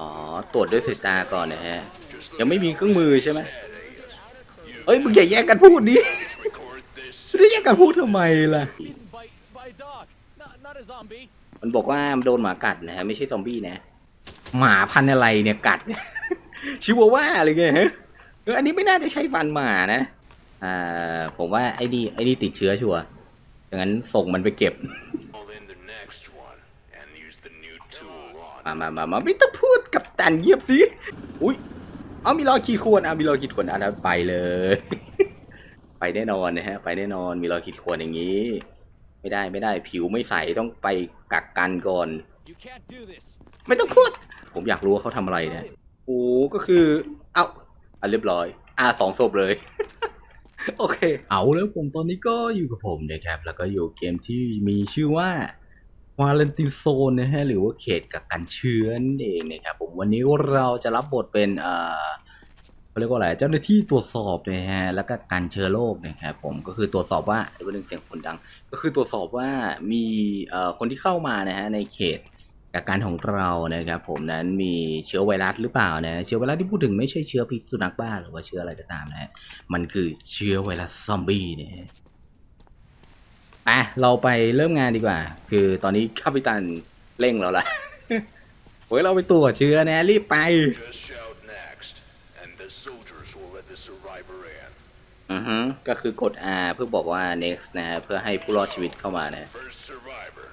อ๋อ ตรวจด้วยสายตาก่อนนะฮะ ยังไม่มีเครื่องมือใช่ไหมเอ้ย มึงอย่าแย่งกันพูดดิจะแย่งกันพูดทำไมล่ะ มันบอกว่ามันโดนหมากัดนะฮะ ไม่ใช่ซอมบี้นะ หมาพันอะไรเนี่ยกัด ชิวาว่าอะไรเงี้ยฮะเอออันนี้ไม่น่าจะใช่ฟันหมานะ อ่า ผมว่าไอ้นี่ไอ้นี่ติดเชื้อชัวร์ดังนั้นส่งมันไปเก็บ Call in the next one and use the new tool on มามามามาไม่ต้องพูดกับตันเยียบสิ อุ้ยเอามีรอยขีดข่วนเอามีรอยขีดข่วนอะนะไปเลย ไปแน่นอนนะฮะ ไปแน่นอนมีรอยขีดข่วนอย่างนี้ ไม่ได้ไม่ได้ผิวไม่ใสต้องไปกักกันก่อน You can't do this. ไม่ต้องพูด ผมอยากรู้ว่าเขาทำอะไรนะโอ้ก็คือ เอาอะเรียบร้อย อะสองศพเลยโอเค เอาแล้วผมตอนนี้ก็อยู่กับผมนะครับ แล้วก็อยู่เกมที่มีชื่อว่า วาเลนตินโซนนะฮะหรือว่าเขตกักกันเชื้อนั่นเองนะครับผมวันนี้เราจะรับบทเป็นเอ่อเขาเรียกว่าอะไรเจ้าหน้าที่ตรวจสอบนะฮะแล้วก็การเชื้อโรคนะครับผมก็คือตรวจสอบว่าเดี๋ยวนึงเสียงฝนดัง ก็คือตรวจสอบว่ามีเอ่อคนที่เข้ามานะฮะในเขตอาการของเรานะครับผมนั้นมีเชื้อไวรัสหรือเปล่านะเชื้อไวรัสที่พูดถึงไม่ใช่เชื้อพิษสุนัขบ้าหรือว่าเชื้ออะไรก็ตามนะฮะมันคือเชื้อไวรัสซอมบี้เนี่ย อะเราไปเริ่มงานดีกว่า คือตอนนี้ข้าพิตันเร่งเราละโอ้ยเราไปตรวจเชื้อนะรีบไป Just shout next, and the soldiers will let the survivor in. อือฮึก็คือกด R เพื่อบอกว่า next นะฮะเพื่อให้ผู้รอดชีวิตเข้ามานะ First survivor.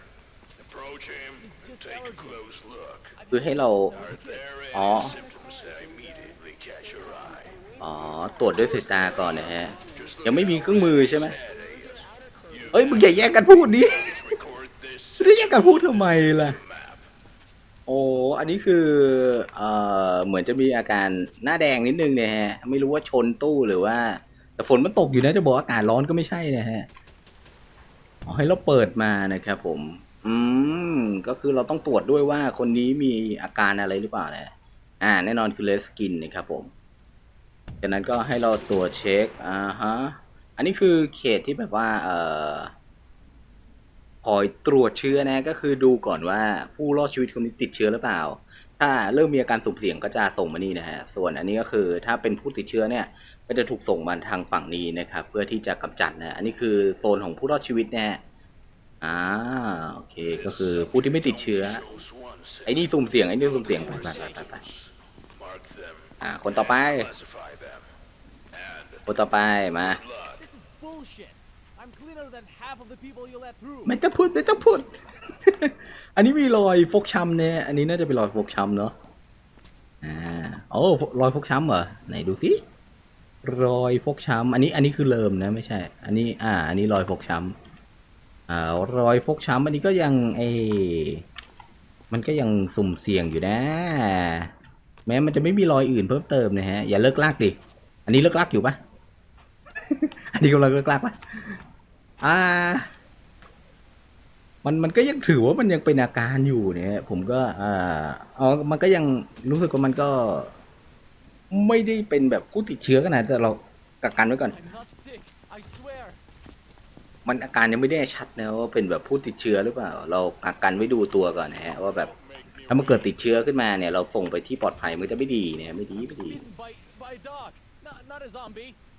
Approach him and take a close look. คือให้เรา Are there Oh. any symptoms that immediately catch your eye? อ๋อ ตรวจด้วยสายตาก่อนนะฮะ ยังไม่มีเครื่องมือใช่ไหม เอ้ยมึงอย่าแย่งกันพูดดิจะแย่งกันพูดทำไมล่ะ โอ้อันนี้คือเอ่อเหมือนจะมีอาการหน้าแดงนิดนึงเนี่ยฮะ ไม่รู้ว่าชนตู้หรือว่า แต่ฝนมันตกอยู่นะจะบอกอากาศร้อนก็ไม่ใช่นะฮะอ๋อให้เราเปิดมานะครับผม อืม ก็คือเราต้องตรวจด้วยว่าคนนี้มีอาการอะไรหรือเปล่านะ อ่า แน่นอนคือเลสกินนะครับผมจากนั้นก็ให้เราตรวจเช็ค อ่าฮะ อันนี้คือเขตที่แบบว่าเอ่อคอยตรวจเชื้อนะก็คือดูก่อนว่าผู้รอดชีวิตคนนี้ติดเชื้อหรือเปล่า ถ้าเริ่มมีอาการสุ่มเสี่ยงก็จะส่งมานี่นะฮะส่วนอันนี้ก็คือถ้าเป็นผู้ติดเชื้อเนี่ยก็จะถูกส่งมาทางฝั่งนี้นะครับ เพื่อที่จะกำจัดนะอันนี้คือโซนของผู้รอดชีวิตนะฮะอ่าโอเคก็คือผู้ที่ไม่ติดเชื้อไอ้นี่สุ่มเสี่ยงไอ้นี่สุ่มเสี่ยงไปไปไปไปอ่าคนต่อไป คนต่อไปมา ไม่ต้องพูดไม่ต้องพูด อันนี้มีรอยฟกช้ำเนี่ย อันนี้น่าจะเป็นรอยฟกช้ำเนาะ อ่า โอ้รอยฟกช้ำเหรอ ไหนดูสิ รอยฟกช้ำ อันนี้ อันนี้คือเริมนะไม่ใช่ อันนี้ อ่า อันนี้รอยฟกช้ำ อ่า รอยฟกช้ำอันนี้ก็ยังไอมันก็ยังสุ่มเสี่ยงอยู่นะ แม้มันจะไม่มีรอยอื่นเพิ่มเติมนะฮะ อย่าเลิกลากดิ อันนี้เลิกลากอยู่ปะ อันนี้กำลังเลิกลากปะอ่า มันมันก็ยังถือว่ามันยังเป็นอาการอยู่เนี่ย ผมก็อ่าอ๋อมันก็ยังรู้สึกว่ามันก็ ไม่ได้เป็นแบบผู้ติดเชื้อขนาดแต่เรากักกันไว้ก่อน I'm not sick. I swear. มันอาการยังไม่ได้ชัดนะว่าเป็นแบบผู้ติดเชื้อหรือเปล่า เรากักกันไว้ดูตัวก่อนนะฮะว่าแบบถ้ามันเกิดติดเชื้อขึ้นมาเนี่ย เราส่งไปที่ปลอดภัยมันจะไม่ดีเนี่ยไม่ดีไม่ดี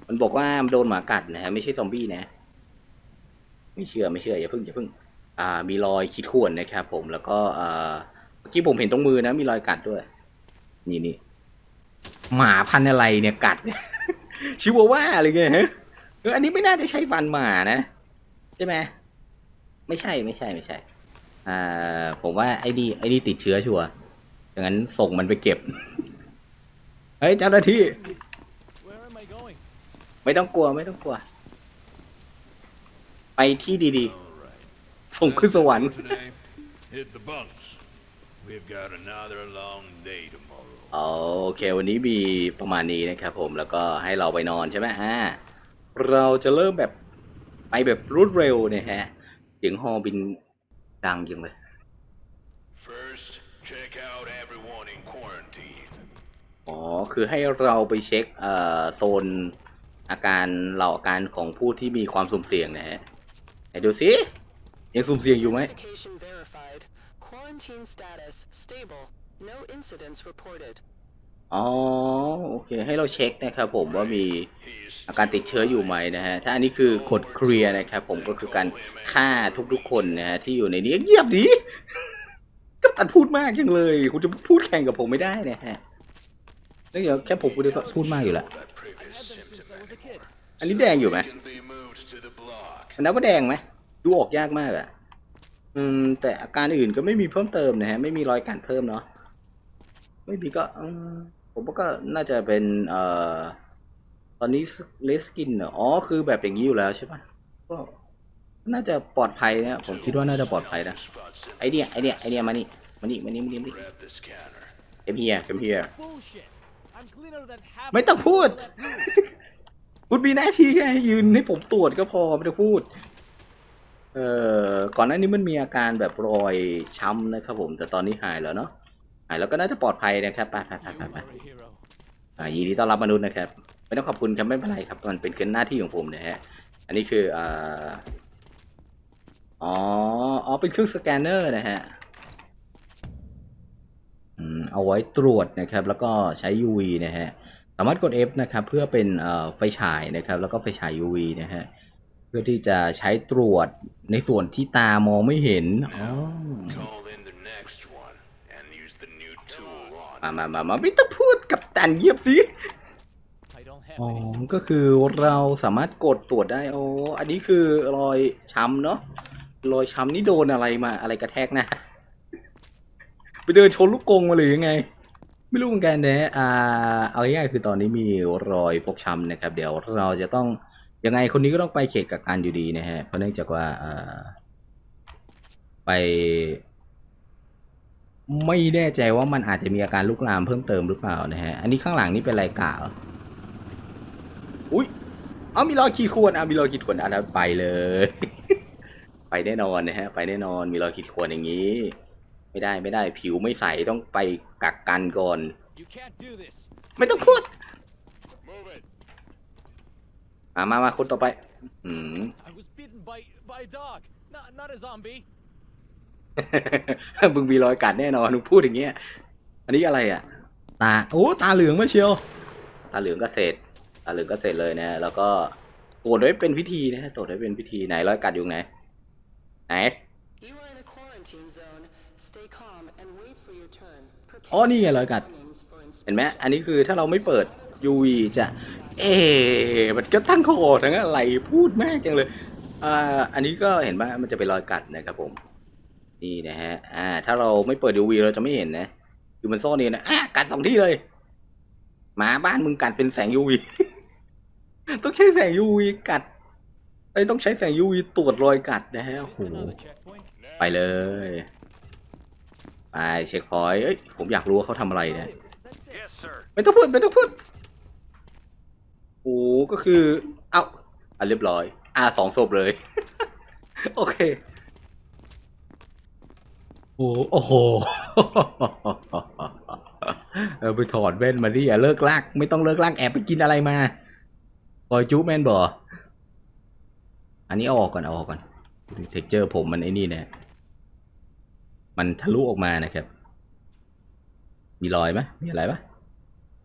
มันบอกว่ามันโดนหมากัดนะฮะไม่ใช่ซอมบี้นะ ไม่เชื่อไม่เชื่ออย่าพิ่งอย่าพิ่ง อ่า มีรอยขีดข่วนนะครับผมแล้วก็อ่าเมื่อกี้ผมเห็นตรงมือนะ มีรอยกัดด้วย นี่นี่หมาพันอะไรเนี่ยกัดชิวาว่าอะไรเงี้ยฮะเอออันนี้ไม่น่าจะใช่ฟันหมานะ ใช่ไหมไม่ใช่ไม่ใช่ไม่ใช่อ่าผมว่าไอ้นี่ไอ้นี่ติดเชื้อชัวร์ดังนั้นส่งมันไปเก็บเฮ้ยเจ้าหน้าที่ ไม่ต้องกลัวไม่ต้องกลัว ไปที่ดี All right. ๆส่งขึ้นสวรรค์ Today, hit the bunks. We've got another long day tomorrow. อ๋อโอเค วันนี้มีประมาณนี้นะครับผมแล้วก็ให้เราไปนอนใช่ไหมอ่าเราจะเริ่มแบบไปแบบรวดเร็วเนี่ยฮะ เสียงฮอบินดังยังเลย First, check out everyone in quarantine. อ๋อ คือให้เราไปเช็คเอ่อโซน อาการเหล่าอาการของผู้ที่มีความสุ่มเสี่ยงนะฮะไหนดูสิยังสุ่มเสี่ยงอยู่ไหม Identification verified. Quarantine status stable. No incidents reported. อ๋อโอเคให้เราเช็คนะครับผมว่ามีอาการติดเชื้ออยู่ไหมนะฮะถ้าอันนี้คือกดเคลียร์นะครับผมก็คือการฆ่าทุกๆคนนะฮะที่อยู่ในนี้เงียบดีกัปตันพูดมากจังเลย คุณจะพูดแข่งกับผมไม่ได้นะฮะเนื่องจากแค่ผมคุณก็พูดมากอยู่แล้ว อันนี้แดงอยู่ไหมมันนับว่าแดงไหมดูออกยากมากอะอืม แต่อาการอื่นก็ไม่มีเพิ่มเติมนะฮะ ไม่มีรอยกัดเพิ่มเนาะไม่มีก็ผมว่าก็น่าจะเป็น เอ่อ ตอนนี้เลสกินเหรออ๋อ คือแบบอย่างนี้อยู่แล้วใช่ปะก็น่าจะปลอดภัยนะ ผมคิดว่าน่าจะปลอดภัยนะ ไอเนี้ยไอเนี้ยไอเนี้ยมานี่มานี่มานี่มานี่มานี่เอ็มเฮียเอ็มเฮียไม่ต้องพูด คุณมีหน้าที่แค่ยืนให้ผมตรวจก็พอไม่ต้องพูด เอ่อ ก่อนหน้านี้มันมีอาการแบบรอยช้ำนะครับผม แต่ตอนนี้หายแล้วเนาะ หายแล้วก็น่าจะปลอดภัยนะครับ ไปไปไปไปไปอ่ายินดีต้อนรับมนุษย์นะครับ ไม่ต้องขอบคุณครับไม่เป็นไรครับ มันเป็นเกินหน้าที่ของผมนะฮะ อันนี้คืออ่าอ๋อ อ๋อ เป็นเครื่องสแกนเนอร์นะฮะอืมเอาไว้ตรวจนะครับ แล้วก็ใช้ UV นะฮะ สามารถกด F นะครับเพื่อเป็นเอ่อไฟฉายนะครับแล้วก็ไฟฉาย UV นะฮะเพื่อที่จะใช้ตรวจในส่วนที่ตามองไม่เห็นอ๋อ Call in the next one and use the new tool on. มามามามาไม่ต้องพูดกับตันเยียบสิ I don't have อ๋อ any symptoms. ก็คือเราสามารถกดตรวจได้โอ้อันนี้คือรอยช้ำเนาะรอยช้ำนี่โดนอะไรมาอะไรกระแทกหน้าไปเดินชนลูกกรงมาหรือยังไง ไม่รู้เหมือนกันนะอ่า เอาง่ายๆคือตอนนี้มีรอยฟกช้ำนะครับ เดี๋ยวเราจะต้องยังไงคนนี้ก็ต้องไปเขตกักกันอยู่ดีนะฮะ เพราะเนื่องจากว่าอ่าไป ไม่แน่ใจว่ามันอาจจะมีอาการลุกลามเพิ่มเติมหรือเปล่านะฮะ อันนี้ข้างหลังนี่เป็นรายกาเหรออุ้ยเอามีรอยขีดข่วนเอามีรอยขีดข่วนอันนั้นไปเลย ไปแน่นอนนะฮะ ไปแน่นอน มีรอยขีดข่วนอย่างนี้ ไม่ได้ไม่ได้ผิวไม่ใสต้องไปกักกันก่อน You can't do this. ไม่ต้องพูด Move it. มามามาคนต่อไปอืม I was bitten by by a dog, not not a zombie. มึงมีรอยกัดแน่นอนมึงพูดอย่างเงี้ย อันนี้อะไรอะ ตา โอ้ ตาเหลืองมาเชียว ตาเหลืองก็เสร็จ ตาเหลืองก็เสร็จเลยนะ แล้วก็ตรวจไว้เป็นพิธีนะฮะตรวจไว้เป็นพิธีไหนรอยกัดอยู่ไหน ไหน อ๋อนี่ไงรอยกัด warnings for เห็นไหม inspection. อันนี้คือถ้าเราไม่เปิด UV จะ เอ๊ะมันก็ตั้งคอทั้งอะไรพูดมากจังเลยอ่าอันนี้ก็เห็นว่ามันจะเป็นรอยกัดนะครับผม นี่นะฮะ อ่า ถ้าเราไม่เปิด UV เราจะไม่เห็นนะ คือมันซ่อนนี่นะอะกัดสองที่เลยหมาบ้านมึงกัดเป็นแสง UV ต้องใช้แสง UV กัดไอ้ยต้องใช้แสง UV ตรวจรอยกัดนะฮะ Is โอ้โห this another checkpoint? ไปเลย ไปเช็คพอยต์เอ้ยผมอยากรู้ว่าเขาทำอะไรเนี่ย That's it. Yes, sir. ไม่ต้องพูดไม่ต้องพูดโอ้ก็คือ เอ้าอะเรียบร้อย อ่าสองศพเลย โอเคโอ้โอ้โหเออไปถอดแว่นมาดิอย่าเลิกลาก ไม่ต้องเลิกลากแอบไปกินอะไรมาปล่อยจุ๊บแมนบ่อันนี้เอาออกก่อนเอาออกก่อนเท็กเจอร์ผมมันไอ้นี่นะ มันทะลุออกมานะครับ มีรอยไหมมีอะไรปะ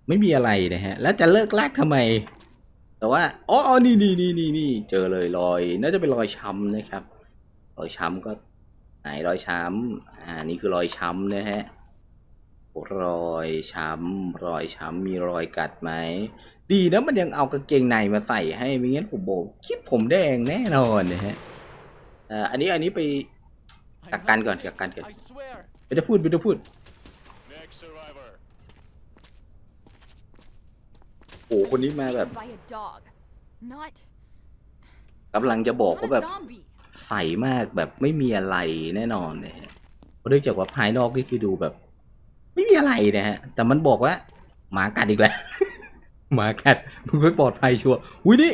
ไม่มีอะไรนะฮะ แล้วจะเลิกลากทำไม แต่ว่าอ๋ออ๋อนี่นี่นี่นี่นี่เจอเลยรอย น่าจะเป็นรอยช้ำนะครับ รอยช้ำก็ไหนรอยช้ำอ่านี่คือรอยช้ำนะฮะรอยช้ำรอยช้ำมีรอยกัดไหม ดีนะมันยังเอากางเกงในมาใส่ให้ไม่งั้นผมบอกคลิปผมแดงแน่นอนนะฮะเอ่ออันนี้อันนี้ไป I'm กักกัน not ก่อน sick. กักกันก่อน I swear. ไม่ได้พูดไม่ได้พูด Next survivor. โอ้คนนี้มาแบบ by a dog. Not กำลังจะบอก not ว่า a แบบ zombie. ใสมากแบบไม่มีอะไรแน่นอนนะฮะเพราะเนื่องจากว่าภายนอกนี่คือดูแบบ ไม่มีอะไรนะฮะ แต่มันบอกว่าหมากัดอีกแล้วหมากัดมึงไม่ปลอดภัยชัวร์อุ้ยนี่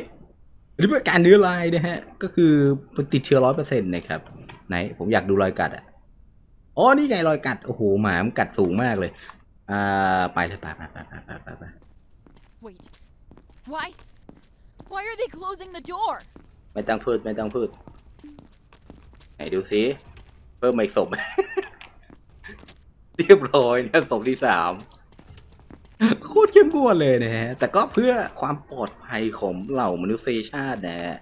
อันนี้เป็นการเนื้อลายนะฮะ ก็คือมันติดเชื้อร้อยเปอร์เซ็นต์นะครับ ไหนผมอยากดูรอยกัดอะอ๋อนี่ไงรอยกัดโอ้โหหมามันกัดสูงมากเลยอ่าไปเถอะไปไปไปไปไปไปไป Wait. Why? Why are they closing the door? ไม่ต้องพูดไม่ต้องพูดไหนดูซิเพิ่มมาอีกศพเรียบร้อยนะศพที่สามโคตรเข้มงวดเลยนะฮะ แต่ก็เพื่อความปลอดภัยของเหล่ามนุษยชาตินะฮะ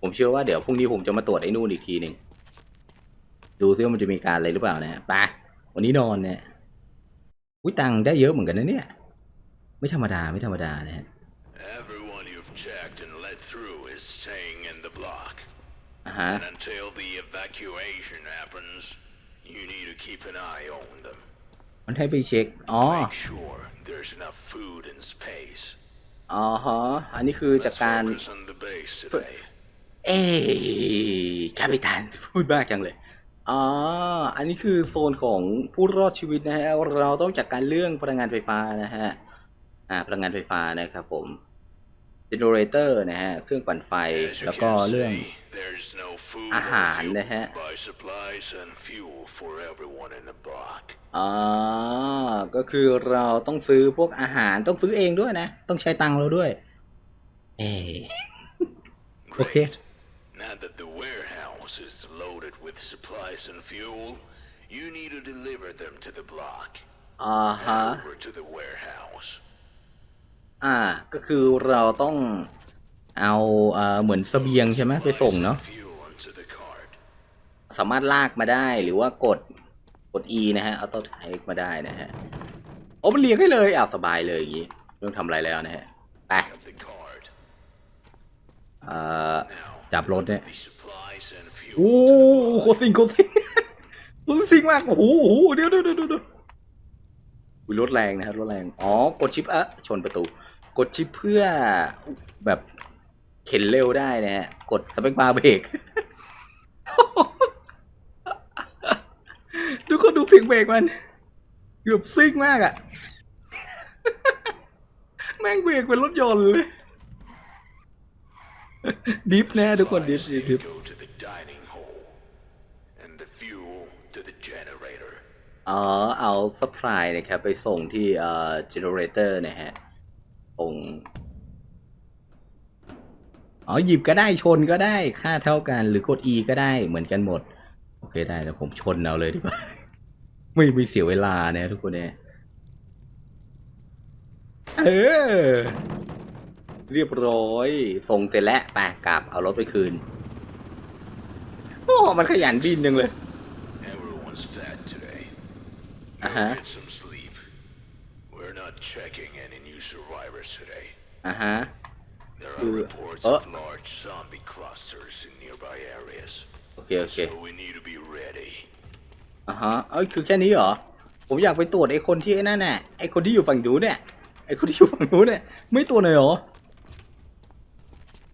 ผมเชื่อว่าเดี๋ยวพรุ่งนี้ผมจะมาตรวจไอ้นู่นอีกทีหนึ่ง ดูซิว่ามันจะมีการอะไรหรือเปล่านะฮะไปวันนี้นอนเนี่ยอุ้ยตังค์ได้เยอะเหมือนกันนะเนี่ย ไม่ธรรมดาไม่ธรรมดานะฮะ Everyone you've checked and let through is staying in the block. อ่าฮะ And until the evacuation happens, you need to keep an eye on them. มันให้ไปเช็ค อ๋อ Make sure there's enough food and space. อ๋อฮะอันนี้คือจาก Let's การ focus on the base today. เอ้คาปิตันพูดมากจังเลย อ๋อ อันนี้คือโซนของผู้รอดชีวิตนะฮะ เราต้องจัดการเรื่องพลังงานไฟฟ้านะฮะ อ่า พลังงานไฟฟ้านะครับผม เจเนเรเตอร์นะฮะ เครื่องปั่นไฟ As you แล้วก็ can เรื่อง see, there's no food อาหาร or นะฮะ fuel. Buy supplies and fuel for everyone in the block. อ๋อ ก็คือเราต้องซื้อพวกอาหารต้องซื้อเองด้วยนะ ต้องใช้ตังค์เราด้วย เอโอเค Great. Now that the warehouse is loaded with supplies and fuel, you need to deliver them to the block. อ่าฮะ Over to the warehouse. อ่า ก็คือเราต้องเอาเอ่อเหมือนเสบียงใช่ไหมไปส่งเนาะ Fuel onto the cart. สามารถลากมาได้หรือว่ากดกด E นะฮะเอาตัวไทยมาได้นะฮะโอ้มันเรียงให้เลยอ้าวสบายเลยอย่างนี้ไม่ต้องทำอะไรแล้วนะฮะไป Of the cart. เอ่อ Now, จับรถเนี่ย the supplies and โอ้ fuel. โหโคตรซิงโคตรซิงโคตรซิงมากโอ้โหโอ้โหเดี๋ยวเดี๋ยวเดี๋ยวเดี๋ยวอุ๊ยรถแรงนะครับรถแรงอ๋อกดชิปอะชนประตู กดชิปเพื่อแบบเข็นเร็วได้นะฮะกดสเปคบาร์เบรกดูคนดูเสียงเบรกมันเกือบซิ่งมากอะแม่งเบรกเป็นรถยนต์เลย ดิฟแน่ทุกคนดิฟดิฟดิฟอ๋อเอาสปายนะครับ ไปส่งที่เอ่อ generator นะฮะตรงอ๋อหยิบก็ได้ชนก็ได้ค่าเท่ากันหรือกด E ก็ได้เหมือนกันหมด โอเคได้แล้วผมชนเอาเลยดีกว่า ไม่มีเสียเวลานะทุกคนเนี่ยเออ เรียบร้อย ส่งเสร็จแล้วไปกลับเอารถไปคืน โอ้ มันขยันบินจังเลย Everyone's fed today. Go Uh-huh. Get some sleep. We're not checking any new survivors today. อะฮะ There Uh, are reports uh. of large zombie clusters in nearby areas. โอเคโอเค So we need to be ready. อะฮะ เอ้ย คือแค่นี้เหรอ ผมอยากไปตรวจไอ้คนที่ไอ้นั่นน่ะ ไอ้คนที่อยู่ฝั่งนู้นเนี่ย ไอ้คนที่อยู่ฝั่งนู้นเนี่ย ไม่ตรวจเลยเหรอ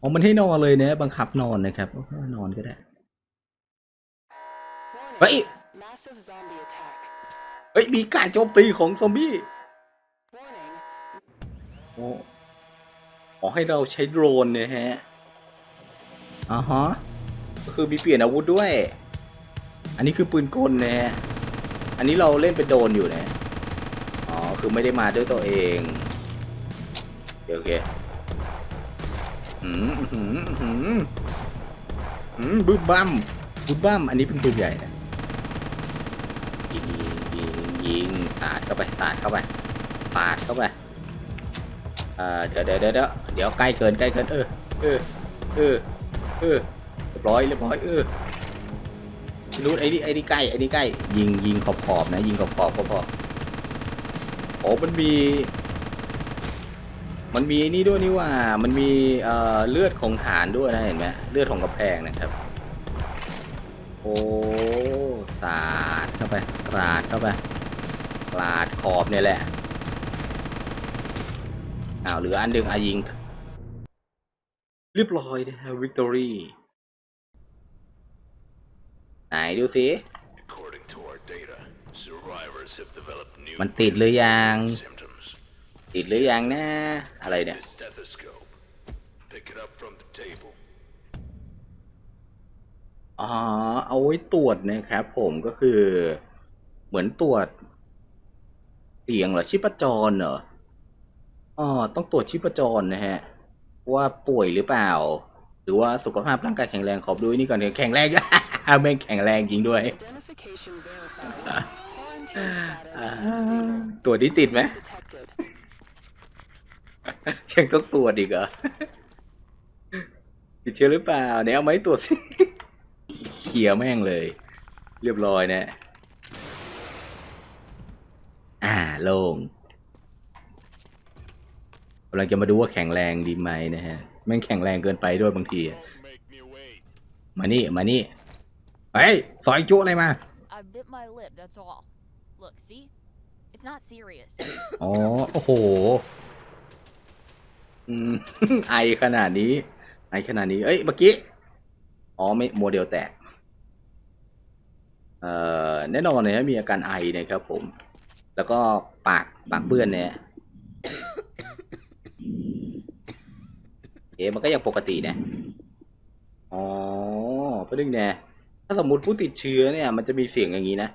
อ๋อมันให้นอนเลยเนี่ยบังคับนอนนะครับโอ้นอนก็ได้ Warning. Wait. Massive zombie attack. เฮ้ยมีการโจมตีของซอมบี้ Warning. โอ้ขอให้เราใช้โดรนเนี่ยฮะอ่าฮะก็คือมีเปลี่ยนอาวุธด้วย อันนี้คือปืนกลนะฮะอันนี้เราเล่นเป็นโดรนอยู่นะอ๋อคือไม่ได้มาด้วยตัวเองโอเคโอเค หืมหืมหืมหืมบึ้มบั้มบึ้มบั้มอันนี้เป็นปืนใหญ่นะยิงยิงยิงสาดเข้าไปสาดเข้าไปสาดเข้าไปเอ่อเดี๋ยวเดี๋ยวเดี๋ยวเดี๋ยวใกล้เกินใกล้เกินเออเออเออเออเรียบร้อยเรียบร้อยเออรู้ไอ้นี่ไอ้นี่ใกล้ไอ้นี่ใกล้ยิงยิงขอบขอบนะ ยิงขอบขอบก็พอบโอ้มันมี มันมีนี่ด้วยนี่ว่า มันมีเอ่อเลือดของฐานด้วยนะเห็นไหมเลือดของกระแพงนะครับ โอ้สาดเข้าไปสาดเข้าไปสาดขอบเนี่ยแหละอ้าวเหลืออันหนึ่งอายิง เรียบร้อยนะฮะวิกตอรี่ไหนดูสิ According to our data, survivors have developed new มันติดหรือยัง symptoms. ติดหรือยังนะ อะไรเนี่ย The stethoscope. Pick it up from the table. อ๋อ เอาไว้ตรวจนะครับผมก็คือเหมือนตรวจเสียงเหรอชีพจรเหรอ อ๋อ ต้องตรวจชีพจรนะฮะ ว่าป่วยหรือเปล่า หรือว่าสุขภาพร่างกายแข็งแรงขอบดูนี่ก่อนเนี่ยแข็งแรงแม่งแข็งแรงจริงด้วย Identification verified. Quarantine status อ่า stable. ตัวจนี้ติดไหม Detected. ยังต้องตรวจอีกเหรอติดเชื้อหรือเปล่าเนี่ยเอาไหมตรวจสิเคลียร์แม่งเลย เรียบร้อยนะ อ่าโล่งกำลังจะมาดูว่าแข็งแรงดีไหมนะฮะแม่งแข็งแรงเกินไปด้วยบางทีอะ Don't make me wait. มานี่มานี่เฮ้ยซอยจุอะไรมา I bit my lip, that's all. Look, see? It's not serious. อ๋อโอ้โห อืมไอขนาดนี้ ไอขนาดนี้ เอ้ยเมื่อกี้ อ๋อไม่โมเดลแตก เอ่อแน่นอนเลยนะมีอาการไอนะครับผม แล้วก็ปากปากเปื้อนเนี่ยเอ๊ะมันก็ยังปกตินะอ๋อประเด็นเนี่ยถ้าสมมติผู้ติดเชื้อเนี่ย มันจะมีเสียงอย่างนี้นะ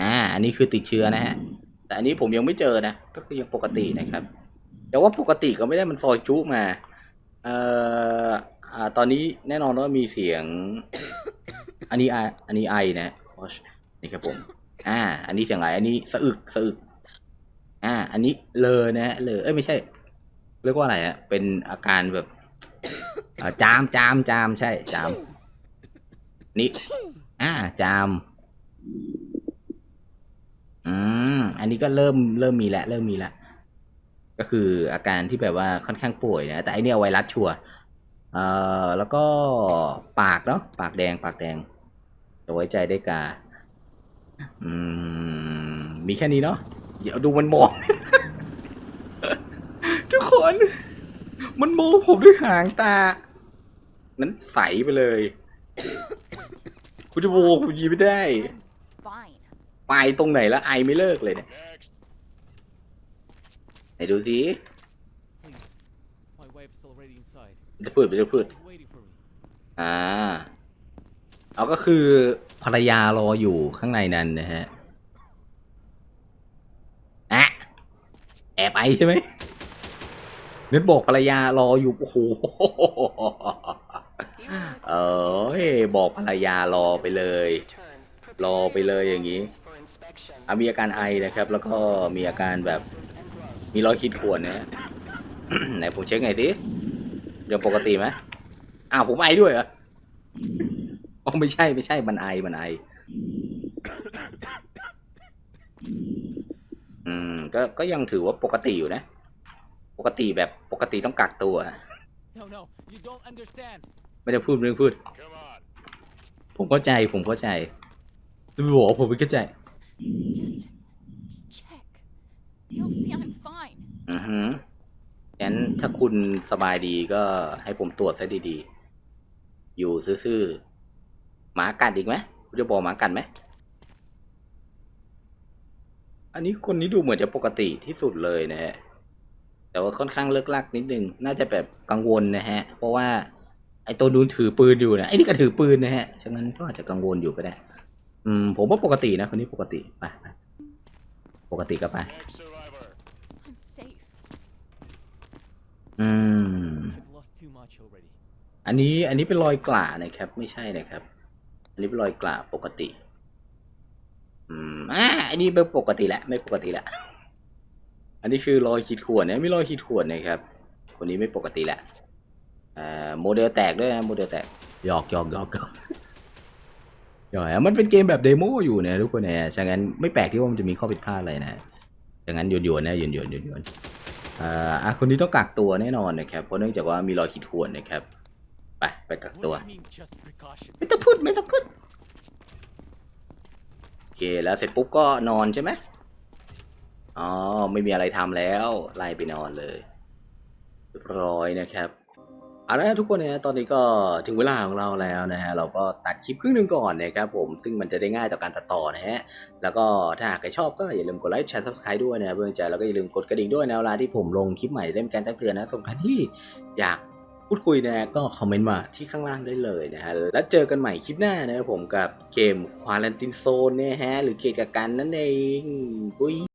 อ่า อันนี้คือติดเชื้อนะฮะ แต่อันนี้ผมยังไม่เจอนะ ก็คือยังปกตินะครับ แต่ว่าปกติก็ไม่ได้มันซอยจุมาเอ่ออ่าตอนนี้แน่นอนว่ามีเสียง อันนี้ไออันนี้ไอนะคชนี่ครับผม อ่า อันนี้เสียงไหลอันนี้สะอึกสะอึก อ่า อันนี้เลอนะฮะเลอเอ้ยไม่ใช่ เรียกว่าอะไรฮะเป็นอาการแบบจามจามจามใช่จาม นี่ อ่า จาม อืม อันนี้ก็เริ่มเริ่มมีแล้วเริ่มมีแล้ว ก็คืออาการที่แบบว่าค่อนข้างป่วยนะแต่ไอเนี้ยไวรัสชัวร์เอ่อแล้วก็ปากเนาะปากแดงปากแดงจะไว้ใจได้กาอืมมีแค่นี้เนาะเดี๋ยวดูมันมอง ทุกคน มันมองผมด้วยหางตา นั้นใสไปเลยคุณจะโมองผมยีไม่ได้ I'm fine. ไปตรงไหนแล้วไอไม่เลิกเลยเนี่ย Next. ไหนดูสิ Please. My wife's already inside. จะพูดไปจะพูด She's waiting for me. อ่า เอาก็คือภรรยารออยู่ข้างในนั้นนะฮะอะแอบไอใช่ไหมนึกบอกภรรยารออยู่ โอ้โห เออบอกภรรยารอไปเลย รอไปเลยอย่างนี้ อะมีอาการไอนะครับ แล้วก็มีอาการแบบ มีรอยขีดข่วนนะฮะไหนผมเช็คหน่อยสิยังปกติไหมอ้าวผมไอด้วยเหรออ๋อไม่ใช่ไม่ใช่มันไอมันไออืมก็ก็ยังถือว่าปกติอยู่นะ ปกติแบบปกติต้องกักตัว No, no, you don't understand. ไม่ได้พูดไม่ได้พูด Come on. ผมเข้าใจผมเข้าใจจะไปบอกว่าผมไม่เข้าใจ Just check. You'll see I'm fine. อือฮึงั้นถ้าคุณสบายดีก็ให้ผมตรวจซะดีๆ อยู่ซื่อๆ หมากัดอีกไหมคุณจะบอกหมากัดไหม อันนี้คนนี้ดูเหมือนจะปกติที่สุดเลยนะฮะ แต่ว่าค่อนข้างเลิกลักนิดนึง น่าจะแบบกังวลนะฮะ เพราะว่า ไอ้ตัวนู้นถือปืนอยู่นะ ไอ้นี่ก็ถือปืนนะฮะ ฉะนั้นก็อาจจะกังวลอยู่ก็ได้ อืม ผมว่าปกตินะคนนี้ปกติ ไปไปปกติก็ไป Next survivor. I'm safe. อืม อันนี้อันนี้เป็นรอยกล่านะครับ ไม่ใช่นะครับ อันนี้เป็นรอยกล่าปกติ อืมอ่าอันนี้เป็นปกติแหละ ไม่ปกติแหละ อันนี้คือรอยขีดข่วนนะมีรอยขีดข่วนนะครับคนนี้ไม่ปกติแหละอ่าโมเดลแตกด้วยนะโมเดลแตกหยอกหยอกหยอกหยอกหยอกนะมันเป็นเกมแบบเดโมอยู่นะทุกคนนะฉะนั้นไม่แปลกที่ว่ามันจะมีข้อผิดพลาดอะไรนะฉะนั้นหยวนๆนะหยวนๆหยวนๆอ่า อ่าคนนี้ต้องกักตัวแน่นอนนะครับ เพราะเนื่องจากว่ามีรอยขีดข่วนนะครับ ไปไปกักตัว ไม่ต้องพูดไม่ต้องพูดโอเคแล้วเสร็จปุ๊บก็นอนใช่ไหมอ๋อไม่มีอะไรทำแล้วไล่ไปนอนเลยเรียบร้อยนะครับ เอาละทุกคนนะตอนนี้ก็ถึงเวลาของเราแล้วนะฮะเราก็ตัดคลิปครึ่งหนึ่งก่อนนะครับผมซึ่งมันจะได้ง่ายต่อการตัดต่อนะฮะแล้วก็ถ้าหากใครชอบก็อย่าลืมกดไลค์แชร์ซับสไครต์ด้วยนะเพื่อนใจแล้วก็อย่าลืมกดกระดิ่งด้วยนะเวลาที่ผมลงคลิปใหม่ได้มีการแจ้งเตือนนะสำคัญที่อยากพูดคุยนะก็คอมเมนต์มาที่ข้างล่างได้เลยนะฮะแล้วเจอกันใหม่คลิปหน้านะครับผมกับเกมควาลันตินโซนเนี่ยฮะหรือเกมกับกันนั่นเองอุ้ย